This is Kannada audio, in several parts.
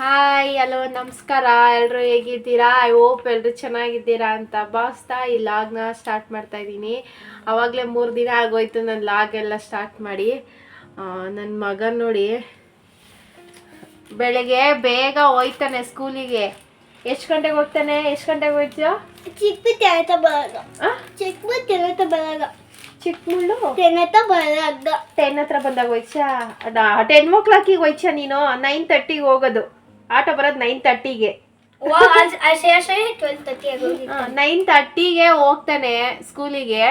ಹಾಯ್ ಹಲೋ ನಮಸ್ಕಾರ. ಎಲ್ಲರೂ ಹೇಗಿದ್ದೀರಾ? ಐ ಹೋಪ್ ಎಲ್ಲರೂ ಚೆನ್ನಾಗಿದ್ದೀರಾ ಅಂತ ಭಾವಿಸ್ತಾ ಈ ಲಾಗ್ನ ಸ್ಟಾರ್ಟ್ ಮಾಡ್ತಾ ಇದ್ದೀನಿ. ಅವಾಗಲೇ ಮೂರು ದಿನ ಆಗೋಯ್ತು ನನ್ನ ಲಾಗ್ ಎಲ್ಲ ಸ್ಟಾರ್ಟ್ ಮಾಡಿ. ನನ್ನ ಮಗ ನೋಡಿ. ಬೆಳಗ್ಗೆ ಬೇಗ ಹೋಯ್ತಾನೆ ಸ್ಕೂಲಿಗೆ. ಎಷ್ಟು ಗಂಟೆಗೆ ಹೋಗ್ತಾನೆ? ಎಷ್ಟು ಗಂಟೆಗೆ ಹೋಯ್ತೀಯೋ ಚಿಕ್ಕ ತೆನತ? ಚಿಕ್ಕ ತೆನತ ಬರಲ್ಲ ಚಿಕ್ಕ ಮುಳ್ಳು ತೆನತ ಬರಲ್ಲ ಟೆನ್ ಹತ್ರ ಬಂದಾಗ ಹೋಯ್ಚಾ ಟೆನ್ ಓ ಕ್ಲಾಕಿಗೆ ಹೋಯ್ತಾ ನೀನು? ನೈನ್ ತರ್ಟಿಗೆ ಹೋಗೋದು. ಆಟೋ ಬರೋದು ನೈನ್ ತರ್ಟಿಗೆ ನೈನ್ ತರ್ಟಿಗೆ ಹೋಗ್ತಾನೆ ಸ್ಕೂಲಿಗೆ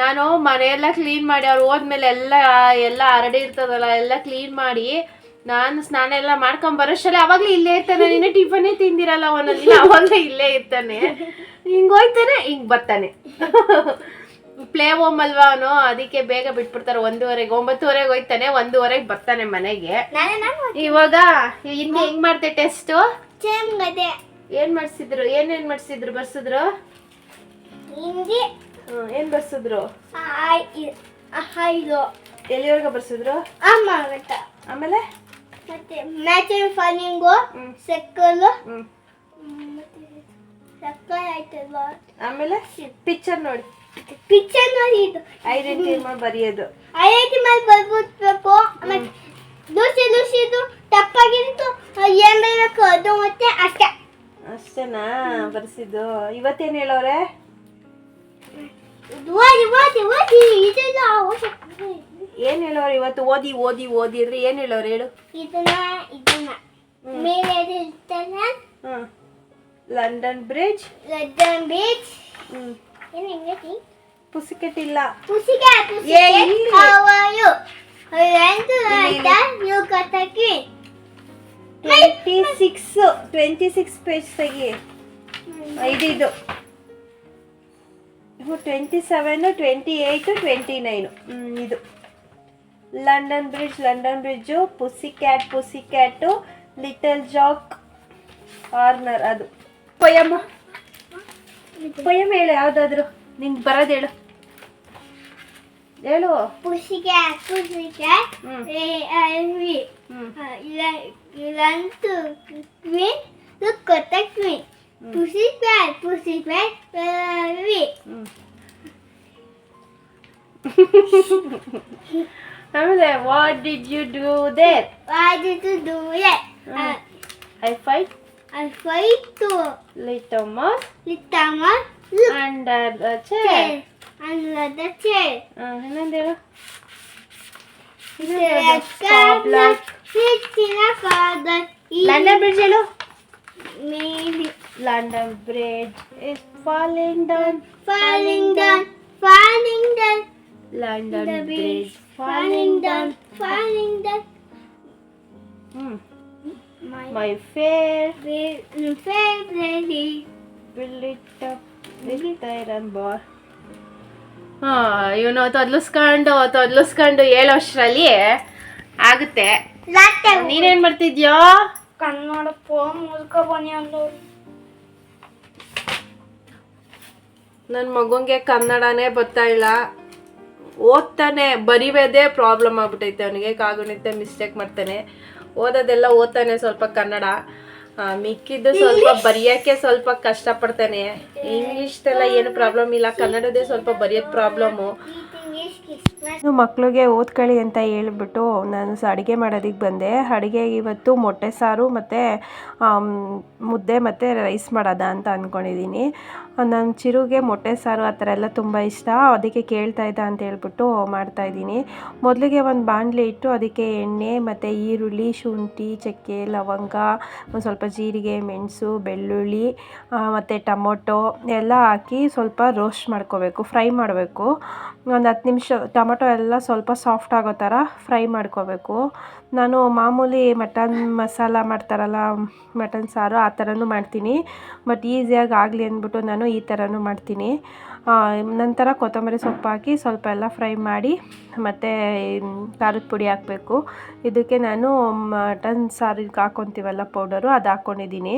ನಾನು ಮನೆಯೆಲ್ಲ ಕ್ಲೀನ್ ಮಾಡಿ ಅವ್ರು ಹೋದ್ಮೇಲೆ ಎಲ್ಲ ಎಲ್ಲ ಹರಡಿ ಇರ್ತದಲ್ಲ ಎಲ್ಲ ಕ್ಲೀನ್ ಮಾಡಿ ನಾನು ಸ್ನಾನ ಎಲ್ಲ ಮಾಡ್ಕೊಂಡ್ ಬರೋಷ್ಟಲ್ಲ ಅವಾಗ್ಲೇ ಇಲ್ಲೇ ಇರ್ತಾನೆ. ನೀನು ಟಿಫನೇ ತಿಂದಿರಲ್ಲ ಒಂದೊಂದಿನ ಅವಾಗಲೇ ಇಲ್ಲೇ ಇರ್ತಾನೆ. ಹಿಂಗ್ ಹೋಯ್ತಾನೆ ಹಿಂಗ್ ಬರ್ತಾನೆ. ಪ್ಲೇ ಹೋಮ್ ಅಲ್ವಾ ಅವನು ಅದಕ್ಕೆ ಬೇಗ ಬಿಟ್ಬಿಡ್ತಾರೆ. ಒಂದೂವರೆಗೆ ಒಂಬತ್ತುವರೆಗೆ ಹೋಯ್ತಾನೆ ಒಂದೂವರೆಗೆ ಬರ್ತಾನೆ ಮನೆಗೆ. ಇವಾಗ ಇನ್ನು ಹೆಂಗ್ ಮಾಡ್ದೆ ಟೆಸ್ಟ್ ಏನ್ ಮಾಡ್ಸಿದ್ರು? ಏನೇನ್ ಮಾಡ್ಸಿದ್ರು? ಬರ್ಸಿದ್ರು? ಏನ್ ಬರ್ಸಿದ್ರು? ಎಲ್ಲಿವರೆಗೆ ಬರ್ಸಿದ್ರು? ಆಮೇಲೆ? ಫಾನಿಂಗು ಹ್ಮ್. ಸೆಕ್ಕಲು ಆಮೇಲೆ? ಪಿಕ್ಚರ್ ನೋಡಿ. ಪಿಕ್ಚರ್ ಬ್ರಿಡ್ಜ್ ಇದು. ಐಡೆಂಟಿಟಿ ಮಾಡಿ ಬರೆಯೋದು. ಐ ಐ ಟಿ ಮೇಲೆ ಬರ್ಬಿಡ್ಬೇಕು ಆಮೇಲೆ ದೋಸೆ ದೋಸೆದು ತಪ್ಪಾಗಿತ್ತು. ಏನ್ ಬೇಕು ಅದು ಮತ್ತೆ ಅಷ್ಟೇ. ಅಷ್ಟೇನಾ? ಬರ್ಸಿದ್ದು. ಇವತ್ತೇನ್ ಹೇಳೋರೆ? ಓದಿ ಓದಿ ಓದಿ. ಇದೆಲ್ಲ. ಏನ್ ಹೇಳೋರು ಇವತ್ತು? ಓದಿ ಓದಿ ಓದಿ ಅಂದ್ರೆ ಏನ್ ಹೇಳೋರು ಹೇಳು. ಇದನ್ನ ಇದನ್ನ. ಮೇಲೆ ಹ್ಮ್. London Bridge? London Bridge. ಹ್ಮ್. ಏನು ಪುಸಿಕೆಟ್ ಇಲ್ಲ. ಏ, ಎಂದು key twenty six twenty six page ತೆಗಿ. ಐದಿದು. Twenty seven twenty eight twenty nine. ಇದು. London Bridge London Bridge pussy cat pussy cat little Jack corner ಅದು. ಪೊಯಮ್ಮ. ಪೊಯಮ್ ಹೇಳು ಯಾವುದಾದ್ರು ನಿಂಗೆ ಬರೋದು ಹೇಳು ಹೇಳು ಪುಸಿಗೆ ಪುಸಿಗೆ ಹ್ಮ್. ವಿ ಹ್ಞೂ lunch queen look at the queen pussy cat pussy cat V ಹ್ಮ್. ಆಮೇಲೆ what did you do there why did you do it hmm. I fight Alfaito. Litomos. Litomos. Under the chair. chair. Under the chair. Uh, and then London Bridge hello. Maybe London Bridge is falling down, falling down, falling down. London Bridge falling down, falling down. Hmm. My my fair fair favorite. Build it up with iron bar ಹಾ ಇವನು ತೊದ್ಲಿಸ್ಕೊಂಡು ತೊದ್ಲಿಸ್ಕೊಂಡು ಹೇಳೋಷ್ಟ್ರಲ್ಲಿ ಆಗುತ್ತೆ. Latte. ನೀನೇನ್ ಮಾಡ್ತಿದ್ಯೋ? ಕನ್ನಡ ಮೂಲಕ ಬನ್ನಿ ಅಂದ್ರು ನನ್ನ ಮಗುಂಗೆ ಕನ್ನಡನೇ ಬರ್ತಾ ಇಲ್ಲ. ಓದ್ತಾನೆ ಬರಿಯೋದೇ ಪ್ರಾಬ್ಲಮ್ ಆಗ್ಬಿಟ್ಟೈತೆ ಅವನಿಗೆ. ಕಾಗುಣಿತ ಮಿಸ್ಟೇಕ್ ಮಾಡ್ತಾನೆ. ಓದೋದೆಲ್ಲ ಓದ್ತಾನೆ ಸ್ವಲ್ಪ ಕನ್ನಡ. ಮಿಕ್ಕಿದ್ದು ಸ್ವಲ್ಪ ಬರೆಯೋಕ್ಕೆ ಸ್ವಲ್ಪ ಕಷ್ಟಪಡ್ತಾನೆ. ಇಂಗ್ಲೀಷ್ದೆಲ್ಲ ಏನು ಪ್ರಾಬ್ಲಮ್ ಇಲ್ಲ. ಕನ್ನಡದೇ ಸ್ವಲ್ಪ ಬರೆಯೋದು ಪ್ರಾಬ್ಲಮ್ಮು. ಮಕ್ಕಳಿಗೆ ಓದ್ಕೊಳ್ಳಿ ಅಂತ ಹೇಳ್ಬಿಟ್ಟು ನಾನು ಅಡುಗೆ ಮಾಡೋದಕ್ಕೆ ಬಂದೆ. ಅಡುಗೆ ಇವತ್ತು ಮೊಟ್ಟೆ ಸಾರು ಮತ್ತು ಮುದ್ದೆ ಮತ್ತು ರೈಸ್ ಮಾಡೋದ ಅಂತ ಅಂದ್ಕೊಂಡಿದ್ದೀನಿ ನನ್ನ ಚಿರುಗೆ ಮೊಟ್ಟೆ ಸಾರು ಆ ಥರ ಎಲ್ಲ ತುಂಬ ಇಷ್ಟ. ಅದಕ್ಕೆ ಕೇಳ್ತಾ ಇದ್ದ ಅಂತ ಹೇಳ್ಬಿಟ್ಟು ಮಾಡ್ತಾಯಿದ್ದೀನಿ ಮೊದಲಿಗೆ ಒಂದು ಬಾಣಲೆ ಇಟ್ಟು ಅದಕ್ಕೆ ಎಣ್ಣೆ ಮತ್ತು ಈರುಳ್ಳಿ, ಶುಂಠಿ, ಚಕ್ಕೆ, ಲವಂಗ, ಒಂದು ಸ್ವಲ್ಪ ಜೀರಿಗೆ, ಮೆಣಸು, ಬೆಳ್ಳುಳ್ಳಿ ಮತ್ತು ಟೊಮೊಟೊ ಎಲ್ಲ ಹಾಕಿ ಸ್ವಲ್ಪ ರೋಸ್ಟ್ ಮಾಡ್ಕೋಬೇಕು ಫ್ರೈ ಮಾಡಬೇಕು. ಒಂದು ನಿಮಿಷ ಟೊಮೆಟೊ ಎಲ್ಲ ಸ್ವಲ್ಪ ಸಾಫ್ಟ್ ಆಗೋ ಥರ ಫ್ರೈ ಮಾಡ್ಕೋಬೇಕು. ನಾನು ಮಾಮೂಲಿ ಮಟನ್ ಮಸಾಲ ಮಾಡ್ತಾರಲ್ಲ, ಮಟನ್ ಸಾರು ಆ ಥರನೂ ಮಾಡ್ತೀನಿ. ಬಟ್ ಈಸಿಯಾಗಿ ಆಗಲಿ ಅಂದ್ಬಿಟ್ಟು ನಾನು ಈ ಥರನೂ ಮಾಡ್ತೀನಿ. ನಂತರ ಕೊತ್ತಂಬರಿ ಸೊಪ್ಪು ಹಾಕಿ ಸ್ವಲ್ಪ ಎಲ್ಲ ಫ್ರೈ ಮಾಡಿ ಮತ್ತು ಖಾರದ ಪುಡಿ ಹಾಕಬೇಕು. ಇದಕ್ಕೆ ನಾನು ಮಟನ್ ಸಾರಿಗೆ ಹಾಕ್ಕೊತೀವಲ್ಲ ಪೌಡರು, ಅದು ಹಾಕ್ಕೊಂಡಿದ್ದೀನಿ.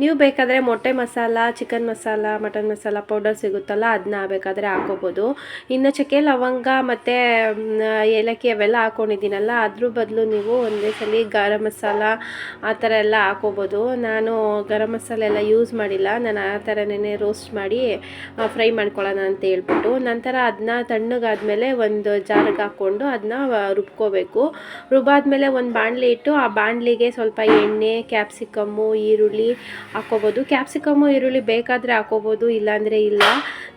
ನೀವು ಬೇಕಾದರೆ ಮೊಟ್ಟೆ masala chicken masala mutton masala powder ಸಿಗುತ್ತಲ್ಲ ಅದನ್ನ ಬೇಕಾದರೆ ಹಾಕೋಬೋದು. ಇನ್ನು ಚಕ್ಕೆ, ಲವಂಗ ಮತ್ತು ಏಲಕ್ಕಿ ಅವೆಲ್ಲ ಹಾಕ್ಕೊಂಡಿದ್ದೀನಲ್ಲ ಅದ್ರ ಬದಲು ನೀವು ಒಂದೇ ಸಲ ಗರಂ ಮಸಾಲ ಆ ಥರ ಎಲ್ಲ ಹಾಕೋಬೋದು. ನಾನು ಗರಂ ಮಸಾಲೆ ಎಲ್ಲ ಯೂಸ್ ಮಾಡಿಲ್ಲ. ನಾನು ಆ ಥರನೇ ರೋಸ್ಟ್ ಮಾಡಿ ಫ್ರೈ ಮಾಡ್ಕೊಳ್ಳೋಣ ಅಂತ ಹೇಳ್ಬಿಟ್ಟು, ನಂತರ ಅದನ್ನ ತಣ್ಣಗಾದ್ಮೇಲೆ ಒಂದು ಜಾರಿಗೆ ಹಾಕ್ಕೊಂಡು ಅದನ್ನ ರುಬ್ಕೋಬೇಕು. ರುಬ್ಬಾದ್ಮೇಲೆ ಒಂದು ಬಾಣಲಿ ಇಟ್ಟು, ಆ ಬಾಣಲಿಗೆ ಸ್ವಲ್ಪ ಎಣ್ಣೆ ಕ್ಯಾಪ್ಸಿಕಮ್ಮು ಈರುಳ್ಳಿ ಹಾಕ್ಕೋಬೋದು ಕ್ಯಾಪ್ಸಿಕಮ್ಮು ಈರುಳ್ಳಿ ಬೇಕಾದರೆ ಹಾಕ್ಕೋಬೋದು ಇಲ್ಲಾಂದರೆ ಇಲ್ಲ.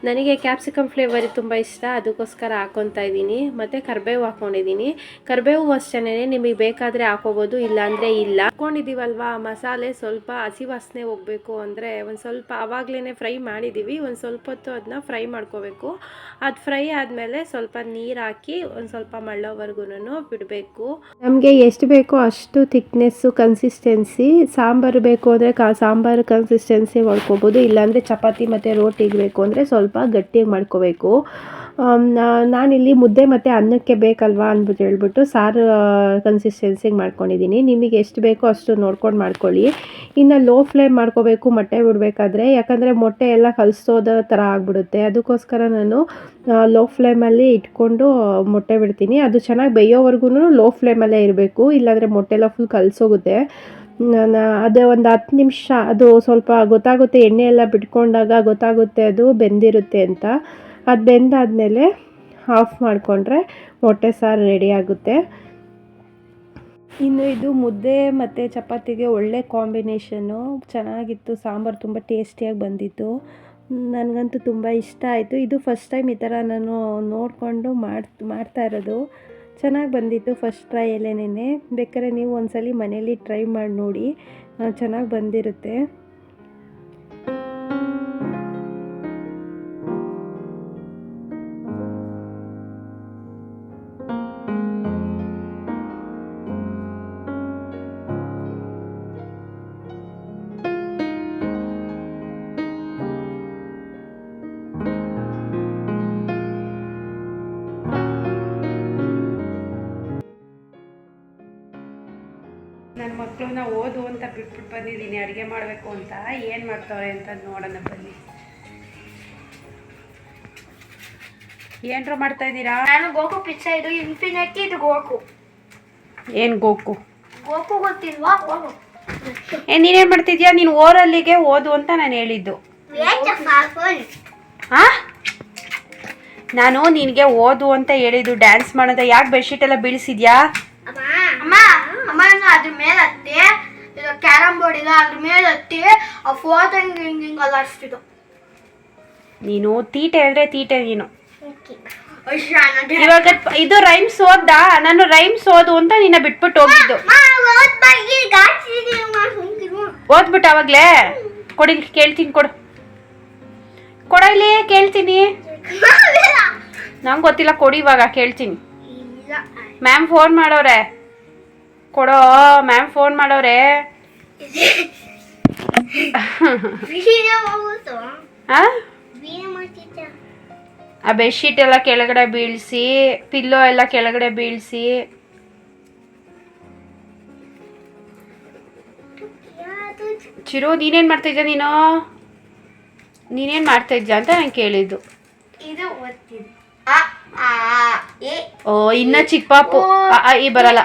ನನಗೆ ಕ್ಯಾಪ್ಸಿಕಮ್ ಫ್ಲೇವರ್ ತುಂಬ ಇಷ್ಟ, ಅದಕ್ಕೋಸ್ಕರ ಹಾಕ್ಕೊತಾ ಇದ್ದೀನಿ. ಮತ್ತು ಕರಿಬೇವು ಹಾಕ್ಕೊಂಡಿದ್ದೀನಿ ಕರಿಬೇವು ಅಷ್ಟೇ ನಿಮಗೆ ಬೇಕಾದರೆ ಹಾಕ್ಕೋಬೋದು ಇಲ್ಲಾಂದರೆ ಇಲ್ಲ. ಹಾಕ್ಕೊಂಡಿದ್ದೀವಲ್ವಾ ಮಸಾಲೆ ಸ್ವಲ್ಪ ಹಸಿ ವಾಸನೆ ಹೋಗಬೇಕು ಅಂದರೆ ಒಂದು ಸ್ವಲ್ಪ ಆವಾಗಲೇ ಫ್ರೈ ಮಾಡಿದ್ದೀವಿ. ಒಂದು ಸ್ವಲ್ಪ ಹೊತ್ತು ಅದನ್ನ ಫ್ರೈ ಮಾಡ್ಕೋಬೇಕು. ಅದು ಫ್ರೈ ಆದಮೇಲೆ ಸ್ವಲ್ಪ ನೀರು ಹಾಕಿ ಒಂದು ಸ್ವಲ್ಪ ಮಳ್ಳೋವರೆಗೂ ಬಿಡಬೇಕು. ನಮಗೆ ಎಷ್ಟು ಬೇಕೋ ಅಷ್ಟು ಥಿಕ್ನೆಸ್ಸು ಕನ್ಸಿಸ್ಟೆನ್ಸಿ ಸಾಂಬಾರು ಬೇಕು ಅಂದರೆ ಕಾ ಕನ್ಸಿಸ್ಟೆನ್ಸಿ ಮಾಡ್ಕೋಬೋದು. ಇಲ್ಲಾಂದರೆ ಚಪಾತಿ ಮತ್ತು ರೋಟಿಗೆ ಬೇಕು ಅಂದರೆ ಸ್ವಲ್ಪ ಗಟ್ಟಿಯಾಗಿ ಮಾಡ್ಕೋಬೇಕು. ನಾನಿಲ್ಲಿ ಮುದ್ದೆ ಮತ್ತು ಅನ್ನಕ್ಕೆ ಬೇಕಲ್ವಾ ಅಂದ್ಬಿಟ್ಟು ಹೇಳ್ಬಿಟ್ಟು ಸಾರು ಕನ್ಸಿಸ್ಟೆನ್ಸಿಗೆ ಮಾಡ್ಕೊಂಡಿದ್ದೀನಿ ನಿಮಗೆ ಎಷ್ಟು ಬೇಕೋ ಅಷ್ಟು ನೋಡ್ಕೊಂಡು ಮಾಡ್ಕೊಳ್ಳಿ. ಇನ್ನು ಲೋ ಫ್ಲೇಮ್ ಮಾಡ್ಕೋಬೇಕು, ಮೊಟ್ಟೆ ಬಿಡಬೇಕಾದ್ರೆ. ಯಾಕಂದರೆ ಮೊಟ್ಟೆ ಎಲ್ಲ ಕಲಿಸೋದ ಥರ ಆಗಿಬಿಡುತ್ತೆ. ಅದಕ್ಕೋಸ್ಕರ ನಾನು ಲೋ ಫ್ಲೇಮಲ್ಲಿ ಇಟ್ಕೊಂಡು ಮೊಟ್ಟೆ ಬಿಡ್ತೀನಿ. ಅದು ಚೆನ್ನಾಗಿ ಬೇಯೋವರೆಗೂ ಲೋ ಫ್ಲೇಮಲ್ಲೇ ಇರಬೇಕು. ಇಲ್ಲಾಂದರೆ ಮೊಟ್ಟೆ ಎಲ್ಲ ಫುಲ್ ಕಲಿಸೋಗುತ್ತೆ. ಅದು ಒಂದು ಹತ್ತು ನಿಮಿಷ, ಅದು ಸ್ವಲ್ಪ ಗೊತ್ತಾಗುತ್ತೆ, ಎಣ್ಣೆ ಎಲ್ಲ ಬಿಟ್ಕೊಂಡಾಗ ಗೊತ್ತಾಗುತ್ತೆ ಅದು ಬೆಂದಿರುತ್ತೆ ಅಂತ. ಅದು ಬೆಂದಾದಮೇಲೆ ಆಫ್ ಮಾಡಿಕೊಂಡ್ರೆ ಮೊಟ್ಟೆ ಸಾರು ರೆಡಿ ಆಗುತ್ತೆ. ಇನ್ನು ಇದು ಮುದ್ದೆ ಮತ್ತು ಚಪಾತಿಗೆ ಒಳ್ಳೆ ಕಾಂಬಿನೇಷನ್ನು ಚೆನ್ನಾಗಿತ್ತು, ಸಾಂಬಾರು ತುಂಬ ಟೇಸ್ಟಿಯಾಗಿ ಬಂದಿತ್ತು. ನನಗಂತೂ ತುಂಬ ಇಷ್ಟ ಆಯಿತು. ಇದು ಫಸ್ಟ್ ಟೈಮ್ ಈ ಥರ ನಾನು ನೋಡಿಕೊಂಡು ಮಾಡ್, ಮಾಡ್ತಾ ಇರೋದು. ಚೆನ್ನಾಗಿ ಬಂದಿತ್ತು ಫಸ್ಟ್ ಟ್ರೈಯಲ್ಲೇನೆ ಬೇಕಾದ್ರೆ ನೀವು ಒಂದ್ಸಲಿ ಮನೇಲಿ ಟ್ರೈ ಮಾಡಿ ನೋಡಿ ಚೆನ್ನಾಗಿ ಬಂದಿರುತ್ತೆ. ಮಕ್ಕಳನ್ನ ಓದು ಅಂತ ಬಿಟ್ಬಿಟ್ಟು ಬಂದಿದ್ದೀನಿ ಅಡುಗೆ ಮಾಡಬೇಕು ಅಂತ. ಏನು ಮಾಡ್ತಾವ್ರೆ ಅಂತ ನೋಡೋಣ ಬನ್ನಿ. ಏನ್ರ ಮಾಡ್ತಾ ಇದ್ದೀರಾ? ನಾನು ಗೋಕು ಪಿಚ್ಚ ಇದು ಇನ್ಫಿನಿಟಿ ಇದು ಗೋಕು. ಏನು ಗೋಕು? ಗೋಕು ಗೊತ್ತಿಲ್ವಾ? ಗೋಕು. ಏ ನೀನೇನು ಮಾಡ್ತಿದ್ಯಾ? ನೀನು ಓರಲ್ಲಿಗೆ ಓದು ಅಂತ ನಾನು ಹೇಳಿದ್ದು. ಹಾಂ ನಾನು ನಿನಗೆ ಓದು ಅಂತ ಹೇಳಿದ್ದು ಡ್ಯಾನ್ಸ್ ಮಾಡೋದ. ಯಾಕೆ ಬೆಡ್ಶೀಟ್ ಎಲ್ಲ ಬೀಳಿಸಿದ್ಯಾ? ಅಮ್ಮ ಅಮ್ಮ ಅದ್ರ ಮೇಲೆ ಕ್ಯಾರಮ್ ಬೋರ್ಡ್ ಇಲ್ಲ ಅದ್ರ ಮೇಲೆ ಹತ್ತಿ ಆ ಫೋಟೋ ಹಿಂಗೆ ಹಿಂಗೆ ಅಲ್ಲ ಅಲ್ಲಾಡ್ಸ್ತಿದ್ದು ನೀನು ತೀಟೆ ಅಂದ್ರೆ ತೀಟೆ ನೀನು. ಇವಾಗ ಇದು ರೈಮ್ಸ್ ಓದ್ದ? ನಾನು ರೈಮ್ಸ್ ಓದು ಅಂತ ನಿನ್ನ ಬಿಟ್ಬಿಟ್ಟು ಹೋಗಿದ್ದು. ಓದ್ಬಿಟ್ಟು ಅವಾಗ್ಲೇ? ಕೊಡಿ ಕೇಳ್ತೀನಿ ಕೊಡು. ಕೊಡಲಿ ಕೇಳ್ತೀನಿ. ನಂಗೆ ಗೊತ್ತಿಲ್ಲ ಕೊಡಿ ಇವಾಗ ಕೇಳ್ತೀನಿ. ಮ್ಯಾಮ್ ಫೋನ್ ಮಾಡೋರೆ. ಕೊಡೋ ಮ್ಯಾಮ್ ಫೋನ್ ಹೋಗುತ್ತೋ? ಆ? ಬೆಡ್ಶೀಟ್ ಎಲ್ಲ ಕೆಳಗಡೆ ಬೀಳಿಸಿ ಪಿಲ್ಲೋ ಎಲ್ಲ ಕೆಳಗಡೆ ಬೀಳಿಸಿ? ಚಿರು ನೀನೇನ್ ಮಾಡ್ತಾ ಇದ್ದೀಯ ನೀನು? ನೀನೇನ್ ಮಾಡ್ತಾ ಇದ್ದ ಅಂತ ನಾನು ಕೇಳಿದ್ದು. ಓ ಇನ್ನ ಚಿಕ್ಕ ಪಾಪು. ಈ ಬರಲ್ಲ.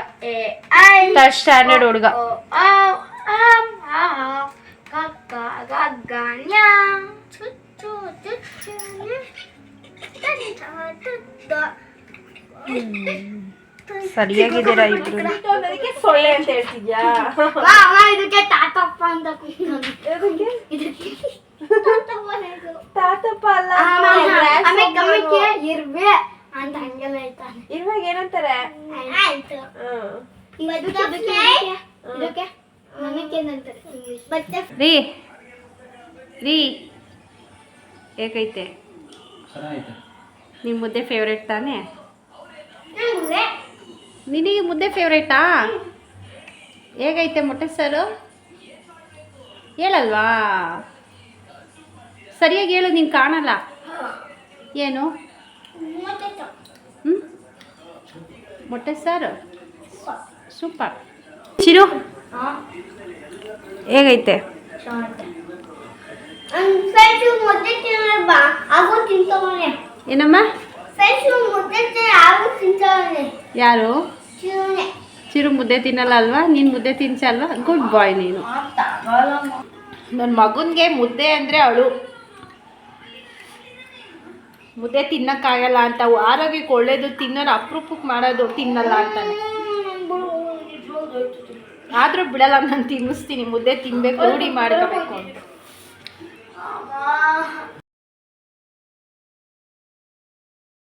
ಥರ್ಡ್ ಸ್ಟ್ಯಾಂಡರ್ಡ್ ಹುಡುಗ. ಓ, ah ಆಂ, ಆ, ಕಕ್ಕ, ಗಗ್ಗ, ನ್ಯಾ, ಚುಚ್ಚು, ಚುಚ್ಚು, ನ್ಯಾ, ಇಬ್ರು ತುತ್ತ. ಸರಿಯಾಗಿದ್ದೀರಾ ಇಬ್ರು? ಸೊಳ್ಳೆ ಅಂತ ಹೇಳ್ತಿದ್ಯಾ? ವಾ, ವಾ, ಇದಕ್ಕೆ ತಾತಪ್ಪ ಅಂತ. ಇದಕ್ಕೆ. ತಾತಪ್ಪ ಅಲ್ಲ ಆಮೇಲೆ ಆಮೇಲೆ ಗಮಕ್ಕೆ ಇರ್ವೆ ಅಂತ ಹಂಗೆಲ್ಲ ಹೇಳ್ತಾನೆ. ಇರ್ವಾಗ ಏನಂತಾರೆ? ಆಯ್ತು. ಇವತ್ತು ಇದಕ್ಕೆ ನನಗೇನಂತಾರೆ ಇಂಗ್ಲಿಷ್ ಮತ್ತೆ ರೀ. ರೀ. ಹೇಗೈತೆ ನಿಮ್ಮ ಮುದ್ದೆ ಫೇವ್ರೇಟ್ ತಾನೇ? ನಂಗೆ ನಿನಗೆ ಮುದ್ದೆ ಫೇವ್ರೇಟಾ ಹೇಗೈತೆ ಮೊಟ್ಟೆ ಸಾರು? ಹೇಳಲ್ವಾ? ಸರಿಯಾಗಿ ಹೇಳು ನೀನು ಕಾಣಲ್ಲ. ಏನು? ಹ್ಞೂ ಮೊಟ್ಟೆ ಸಾರು? ಸೂಪರ್. ಚಿರು. ಹೇಗೈತೆ ಏನಮ್ಮ? ಯಾರು? ಚಿರು ಮುದ್ದೆ ತಿನ್ನಲ್ಲ ಅಲ್ವಾ? ನೀನು ಮುದ್ದೆ ತಿನ್ಸಲ್ವಾ ಗುಡ್ ಬಾಯ್ ನೀನು. ನನ್ನ ಮಗನಿಗೆ ಮುದ್ದೆ ಅಂದರೆ ಅಳು ಮುದ್ದೆ ತಿನ್ನಕ್ಕಾಗಲ್ಲ ಅಂತ ಆರೋಗ್ಯಕ್ಕೆ ಒಳ್ಳೇದು, ತಿನ್ನೋರು ಅಪ್ರೂಪಕ್ಕೆ ಮಾಡೋದು ತಿನ್ನಲ್ಲ ಅಂತಾನೆ. ಆದರೂ ಬಿಡಲ್ಲ ನಾನು ತಿನ್ನಿಸ್ತೀನಿ. ಮುದ್ದೆ ತಿನ್ಬೇಕು ರೂಢಿ ಮಾಡ್ಕೋಬೇಕು. ಅಂತ